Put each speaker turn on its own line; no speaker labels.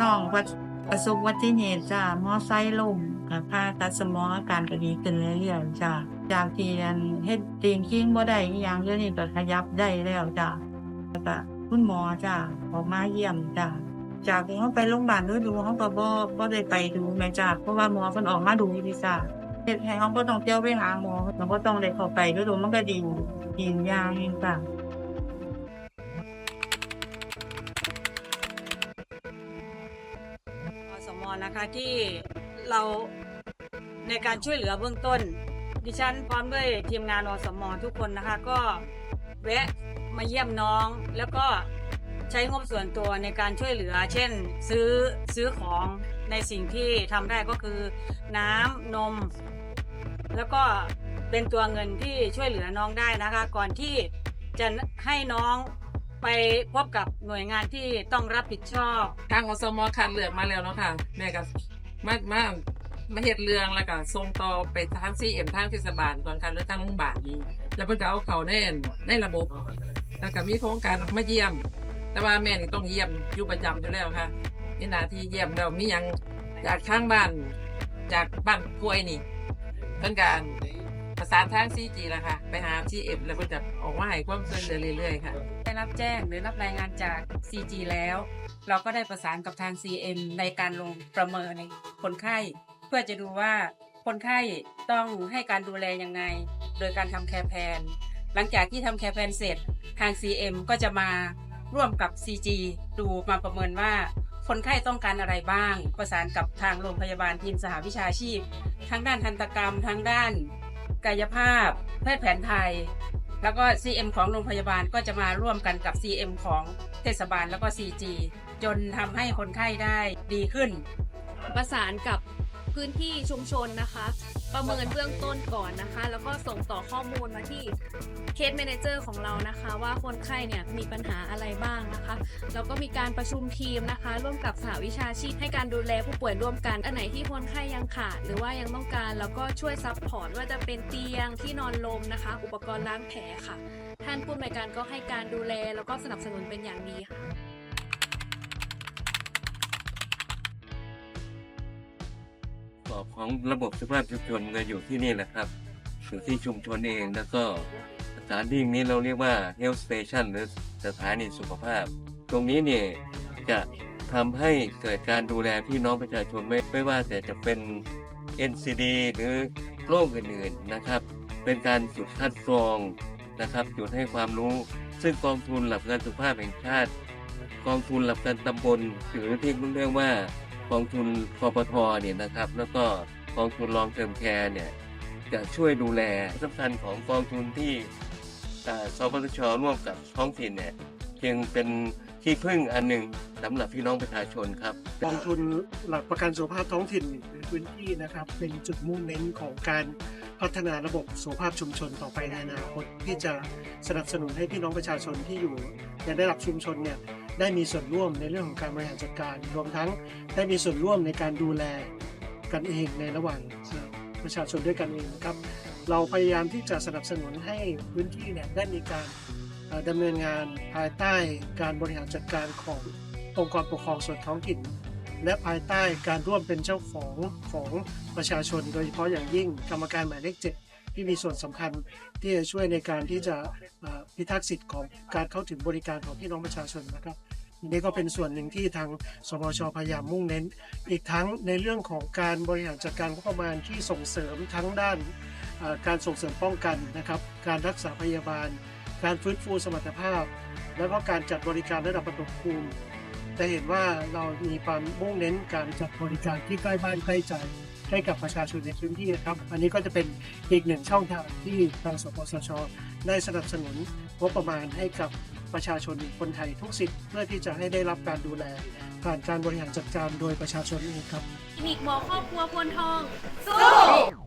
น้องประประสบอุบัติเหตุจ้ามอไซค์ล้มกับผ่าตัดสมองอาการก็ดีขึ้นเรื่อยๆจ้าจากที่อันเฮ็ดตีนคิงบ่ได้อีหยังเดี๋ยวนี้ก็ขยับได้แล้วจ้าแล้วก็คุณหมอจ้าออกมาเยี่ยมจ้าจากที่เขาไปโรงพยาบาลดูดูเขาก็บ่บ่ได้ไปดูแม่จ้าเพราะว่าหมอเพิ่นออกมาดูดีจ้าเฮ็ดให้เขาบ่ต้องเที่ยวไปหาหมอมันก็ต้องได้เข้าไปดูดูมันก็ดีกินยาเองจ้า
นะคะที่เราในการช่วยเหลือเบื้องต้น ดิฉันพร้อมด้วยทีมงานอสมทุกคนนะคะก็แวะมาเยี่ยมน้องแล้วก็ใช้งบส่วนตัวในการช่วยเหลือ เช่น ซื้อซื้อของในสิ่งที่ทำได้ก็คือน้ำนม แล้วก็เป็นตัวเงินที่ช่วยเหลือน้องได้นะคะ ก่อนที่จะให้น้อง ไปพบกับหน่วยงานที่ต้องรับผิดชอบ
ทางอสมคัดเลือกมาแล้วเนาะค่ะ แม่ก็มามามาเฮ็ดเรื่องแล้วก็ส่งต่อไปทางซีเอ็มทางเทศบาลก่อนค่ะหรือทางโรงพยาบาลนี้แล้วเพิ่นก็เอาเขาในในระบบ แล้วก็มีโครงการมาเยี่ยม แต่ว่าแม่นี่ต้องเยี่ยมอยู่ประจำอยู่แล้วค่ะนี่หน้าที่เยี่ยมแล้วมีหยังจากข้างบ้าน จากบ้านป่วยนี่เพิ่นก็ ประสานทางซีจีแล้วค่ะ ไปหาซีเอ็มแล้วเพิ่นจะออกมาให้ความช่วยเหลือเรื่อยๆค่ะ
ได้รับแจ้งหรือรับรายงานจาก CG แล้ว เราก็ได้ประสานกับทาง CM ในการลงประเมินในคนไข้ เพื่อจะดูว่าคนไข้ต้องให้การดูแลยังไง โดยการทำแคร์แพนหลังจากที่ทำแคร์แพนเสร็จ ทาง CM ก็จะมาร่วมกับ CG ดูมาประเมินว่า คนไข้ต้องการอะไรบ้าง ประสานกับทางโรงพยาบาลทีมสหวิชาชีพ ทั้งด้านทันตกรรม ทั้งด้าน กายภาพ แพทย์แผนไทย แล้วก็ CM ของโรงพยาบาลก็จะมาร่วมกันกับ CM ของเทศบาลแล้วก็ CG จนทำให้คนไข้ได้ดีขึ้น
ประสานกับพื้นที่ชุมชนนะคะ ประเมินเบื้องต้นก่อนนะคะ แล้วก็ส่งต่อข้อมูลมาที่เคส a ม a เจอร์ของเรานะคะ ว่าคนไข้เนี่ยมีปัญหาอะไรบ้างนะคะแล้วก็มีการประชุมทีมนะคะ ร่วมกับสหวิชาชีพให้การดูแลผู้ป่วยร่วมกัน อันไหนที่คนไข้ยังขาดหรือว่ายังต้องการแล้วก็ช่วยซัพพอร์ตว่าจะเป็นเตียงที่นอนลมนะคะ อุปกรณ์ล้างแผลค่ะ ท่านผู้อำนวยการก็ให้การดูแลแล้วก็สนับสนุนเป็นอย่างดีค่ะ
อของระบบสุขภาพชุมชนก็อยู่ที่นี่แหละครับอยู่ที่ชุมชนเองแล้วก็สถานที่นี้เราเรียกว่า health station หรือสถานีสุขภาพ ตรงนี้เนี่ยจะทำให้เกิดการดูแลพี่น้องประชาชนไม่ไม่ว่าแต่จะเป็น NCD หรือโรคอื่นๆนะครับ เป็นการจุดคัดกรองนะครับจุดให้ความรู้ ซึ่งกองทุนหลักประกันสุขภาพแห่งชาติ กองทุนหลักประกันตำบลหรือที่เรียกว่า กองทุนคอปทเนี่ยนะครับ แล้วก็กองทุนรองเทอมแคร์เนี่ยจะช่วยดูแลสำคัญของกองทุนที่สปสชร่วมกับท้องถิ่นเนี่ยจึงเป็นที่พึ่งอันหนึ่งสำหรับพี่น้องประชาชนครับ
กองทุนหลักประกันสุขภาพท้องถิ่นหรือพื้นที่นะครับ เป็นจุดมุ่งเน้นของการพัฒนาระบบสุขภาพชุมชนต่อไปในอนาคตที่จะสนับสนุนให้พี่น้องประชาชนที่อยู่ในระดับชุมชนเนี่ย ได้มีส่วนร่วมในเรื่องของการบริหารจัดการรวมทั้งได้มีส่วนร่วมในการดูแลกันเองในระหว่างประชาชนด้วยกันเองครับ เราพยายามที่จะสนับสนุนให้พื้นที่เนี่ยได้มีการเอ่อดำเนินงานภายใต้การบริหารจัดการขององค์กรปกครองส่วนท้องถิ่น และภายใต้การร่วมเป็นเจ้าของของประชาชน โดยเฉพาะอย่างยิ่งกรรมการหมายเลขเจ็ดที่มีส่วนสำคัญที่จะช่วยในการที่จะพิทักษ์สิทธิ์ของการเข้าถึงบริการของพี่น้องประชาชนนะครับ นี่ก็เป็นส่วนหนึ่งที่ทางสมชพยายามมุ่งเน้น อีกทั้งในเรื่องของการบริหารจัดการงบประมาณที่ส่งเสริมทั้งด้านการส่งเสริมป้องกันนะครับ การรักษาพยาบาล การฟื้นฟูสมรรถภาพ แล้วก็การจัดบริการระดับประถมภูมิจะเห็นว่าเรามีความมุ่งเน้นการจัดบริการที่ใกล้บ้านใกล้ใจ ให้กับประชาชนในพื้นที่นะครับ อันนี้ก็จะเป็นอีกหนึ่งช่องทางที่ทางสปสช ได้สนับสนุนงบประมาณให้กับประชาชนคนไทยทุกสิทธิ์เพื่อที่จะให้ได้รับการดูแล ผ่านการบริหารจัดการโดยประชาชนเองครับ
มีหมอครอบครัวพลทองสู้